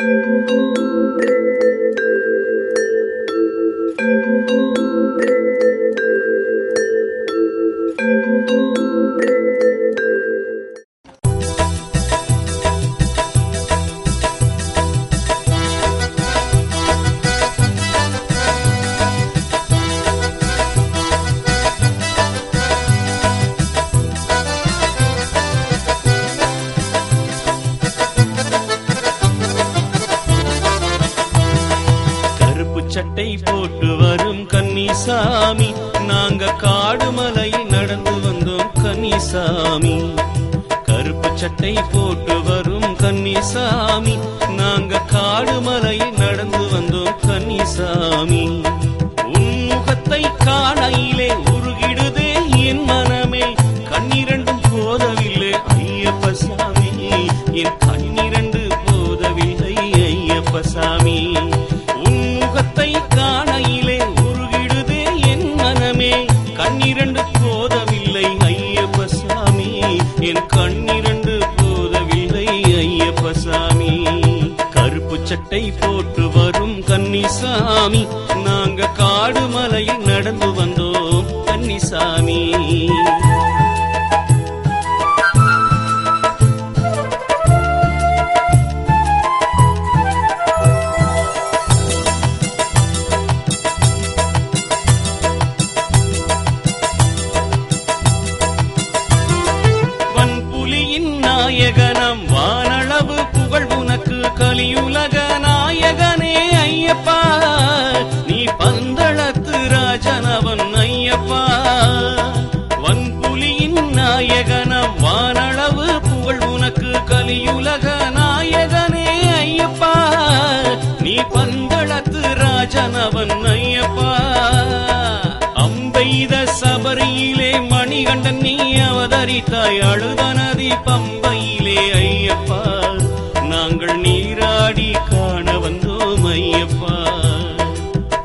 கருப்பு கன்னிசாமி. கருப்பு சட்டை போட்டு வரும் கன்னிசாமி. நாங்க காடு காடுமலையில் நடந்து வந்தோம் கன்னிசாமி. உன்முகத்தை காலையிலே உருகிடுதே என் மனமே. கண்ணிரண்டும் போதவில்லை ஐயப்ப சாமி என் கண்ணிரண்டு போதவில்லை ஐயப்ப சாமி கருப்பு போட்டு வரும் கன்னிசாமி. நாங்க காடு மலையில் நடந்து வந்தோம் கன்னிசாமி. பந்தளத்து ஐயப்பா. அம்பெய்த சபரியிலே மணிகண்டன் நீ அவதரித்தாய். அழுத நதி பம்பையிலே ஐயப்பா. நாங்கள் நீராடி காண வந்தோம் ஐயப்பா.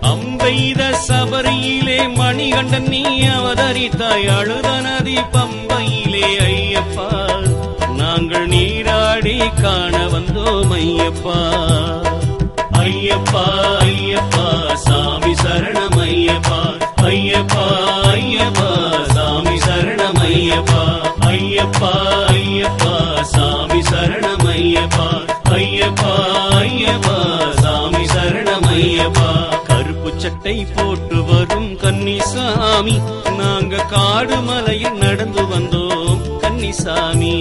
அம்பெய்த சபரியிலே மணிகண்டன் நீ அவதரித்தாய். அழுத நதி பம்பையிலே ஐயப்பா. நாங்கள் நீராடி காண வந்தோம் ஐயப்பா. ஐயப்பா. சாமி சரணம் ஐயப்பா ஐயப்பா. ஐயப்பா சாமி சரணம் ஐயப்பா ஐயப்பா. ஐயப்பா சாமி சரணம் ஐயப்பா ஐயப்பா. ஐயப்பா சாமி சரணம் ஐயப்பா கருப்பு சட்டை போட்டு வரும் கன்னிசாமி. நாங்க காடு மலையில் நடந்து வந்தோம் கன்னிசாமி.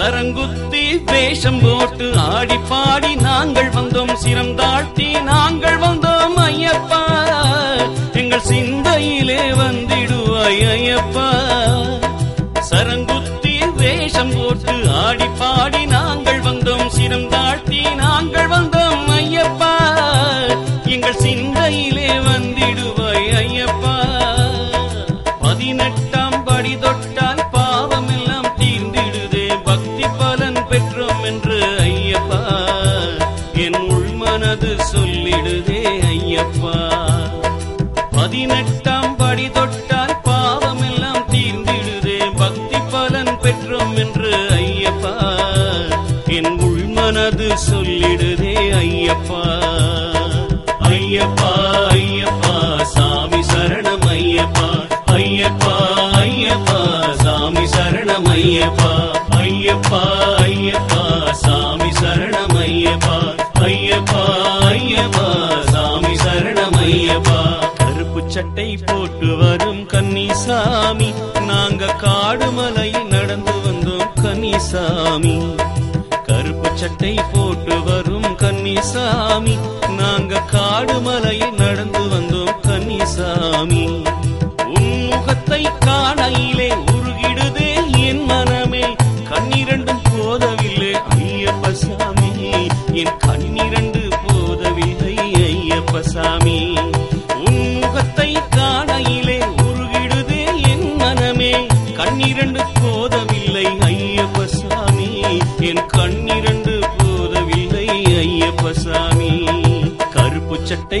சரங்குத்தி வேஷம் போட்டு ஆடி பாடி நாங்கள் வந்தோம் சிரம் தாழ்த்தி நாங்கள் வந்தோம் ஐயப்பா. எங்கள் சிந்தையிலே வந்து ஐயப்பா என் உள்மனது சொல்லிடுதே ஐயப்பா. பதினெட்டு சட்டை போட்டு வரும் கன்னிசாமி. நாங்க காடு மலையில் நடந்து வந்தோம் கன்னிசாமி. கருப்பு சட்டை போட்டு வரும் கன்னிசாமி. நாங்க காடு மலையில் நடந்து வந்தோம் கன்னிசாமி. உன்முகத்தை காணையிலே உருகிடுதே என் மனமே. கண்ணிரண்டும் போதவில்லை ஐயப்ப சாமி. என் கண்ணிரண்டு போதவில்லை ஐயப்ப சாமி. சட்டை